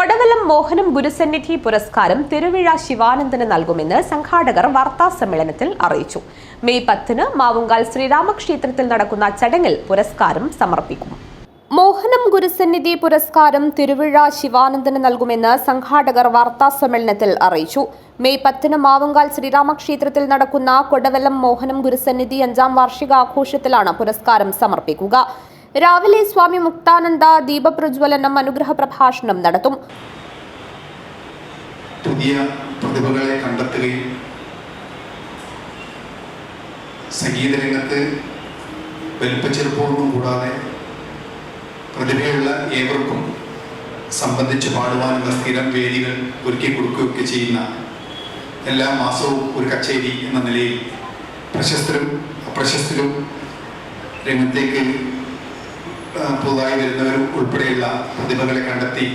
കൊടവലം മോഹനം ഗുരുസന്നിധി പുരസ്കാരം തിരുവിഴ ശിവാനന്ദന് നൽകുമെന്ന് സംഘാടകർ വാർത്താ സമ്മേളനത്തിൽ അറിയിച്ചു. മെയ് പത്തിന് മാവുങ്കാൽ ശ്രീരാമക്ഷേത്രത്തിൽ നടക്കുന്ന ചടങ്ങിൽ പുരസ്കാരം സമർപ്പിക്കും. മോഹനം ഗുരുസന്നിധി പുരസ്കാരം തിരുവിഴ ശിവാനന്ദന് നൽകുമെന്ന് സംഘാടകർ വാർത്താ സമ്മേളനത്തിൽ അറിയിച്ചു. മെയ് പത്തിന് മാവുങ്കാൽ ശ്രീരാമക്ഷേത്രത്തിൽ നടക്കുന്ന കൊടവലം മോഹനം ഗുരുസന്നിധി അഞ്ചാം വാർഷികാഘോഷത്തിലാണ് പുരസ്കാരം സമർപ്പിക്കുക. രാവിലെ സ്വാമി മുക്താനന്ദ ദീപപ്രജ്വലനം അനുഗ്രഹ പ്രഭാഷണം നടത്തും. പുതിയ പ്രതിഭകളെ കണ്ടെത്തുകയും സംഗീത രംഗത്ത് വലിപ്പച്ചെറുപ്പമൊന്നും കൂടാതെ പ്രതിഭയുള്ള ഏവർക്കും സംബന്ധിച്ച് പാടുവാനുള്ള സ്ഥിരം വേദികൾ ഒരുക്കി കൊടുക്കുകയൊക്കെ ചെയ്യുന്ന എല്ലാ മാസവും ഒരു കച്ചേരി എന്ന നിലയിൽ പ്രശസ്തരും അപ്രശസ്തരും രംഗത്തേക്ക് പുതുതായി വരുന്നവരും ഉൾപ്പെടെയുള്ള പ്രതിഭകളെ കണ്ടെത്തി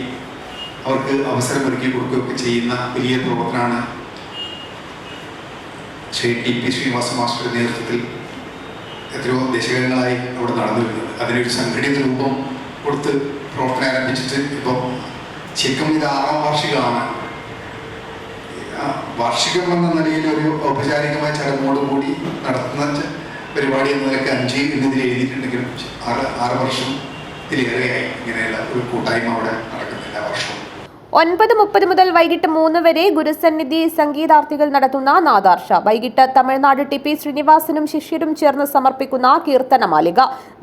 അവർക്ക് അവസരമൊരുക്കി കൊടുക്കുകയൊക്കെ ചെയ്യുന്ന വലിയ പ്രവർത്തനമാണ് ശ്രീ ടി പി ശ്രീനിവാസ മാസ്റ്ററുടെ നേതൃത്വത്തിൽ എത്രയോ ദശകങ്ങളായി അവിടെ നടന്നു വരുന്നത്. അതിനൊരു സംഘടിത രൂപം കൊടുത്ത് പ്രവർത്തനം ആരംഭിച്ചിട്ട് ഇപ്പോൾ ശരിക്കും ഇത് ആറാം വാർഷികമാണ്. വാർഷികം എന്ന നിലയിൽ ഒരു ഔപചാരികമായ ചടങ്ങോടുകൂടി നടത്തുന്ന പരിപാടി എന്ന നിലയ്ക്ക് അഞ്ച് എന്നിതിൽ എഴുതിയിട്ടുണ്ടെങ്കിലും ആറ് ആറ് വർഷം ഇതിലേറെയായി ഇങ്ങനെയുള്ള ഒരു കൂട്ടായ്മ അവിടെ നടക്കുന്നില്ല വർഷം ഒൻപത് മുപ്പത് മുതൽ വൈകിട്ട് മൂന്ന് വരെ ഗുരുസന്നിധി സംഗീതാർത്ഥികൾ നടത്തുന്ന നാദാർഷ. വൈകിട്ട് തമിഴ്നാട് ടി പി ശ്രീനിവാസനും ശിഷ്യരും ചേർന്ന് സമർപ്പിക്കുന്ന കീർത്തനമാലിക.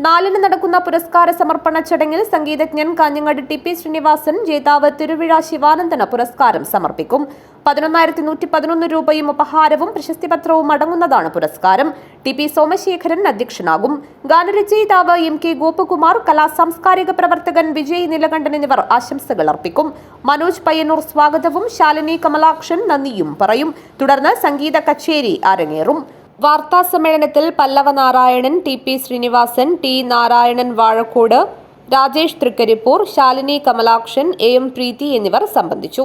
നാലിന് നടക്കുന്ന പുരസ്കാര സമർപ്പണ ചടങ്ങിൽ സംഗീതജ്ഞൻ കാഞ്ഞങ്ങാട് ടി പി ശ്രീനിവാസൻ ജേതാവ് തിരുവിഴ ശിവാനന്ദന് പുരസ്കാരം സമർപ്പിക്കും. പതിനൊന്നായിരത്തി നൂറ്റി പതിനൊന്ന് രൂപയും ഉപഹാരവും പ്രശസ്തിപത്രവും അടങ്ങുന്നതാണ് പുരസ്കാരം. ടി പി സോമശേഖരൻ അധ്യക്ഷനാകും. ഗാനരചയിതാവ് എം കെ ഗോപകുമാർ കലാ സാംസ്കാരിക പ്രവർത്തകൻ വിജയ് നിലകണ്ഠൻ എന്നിവർ ആശംസകൾ അർപ്പിക്കും. മനോജ് പയ്യന്നൂർ സ്വാഗതവും. ശാലിനി കമലാക്ഷൻ നന്ദിയും പറയും. തുടർന്ന് സംഗീത കച്ചേരി അരങ്ങേറും. വാർത്താ സമ്മേളനത്തിൽ Pallava Narayanan T P Srinivasan T Narayanan Vazhakkode Rajesh Trikaripur Shalini Kamalakshan A M Preethi എന്നിവർ സംബന്ധിച്ചു.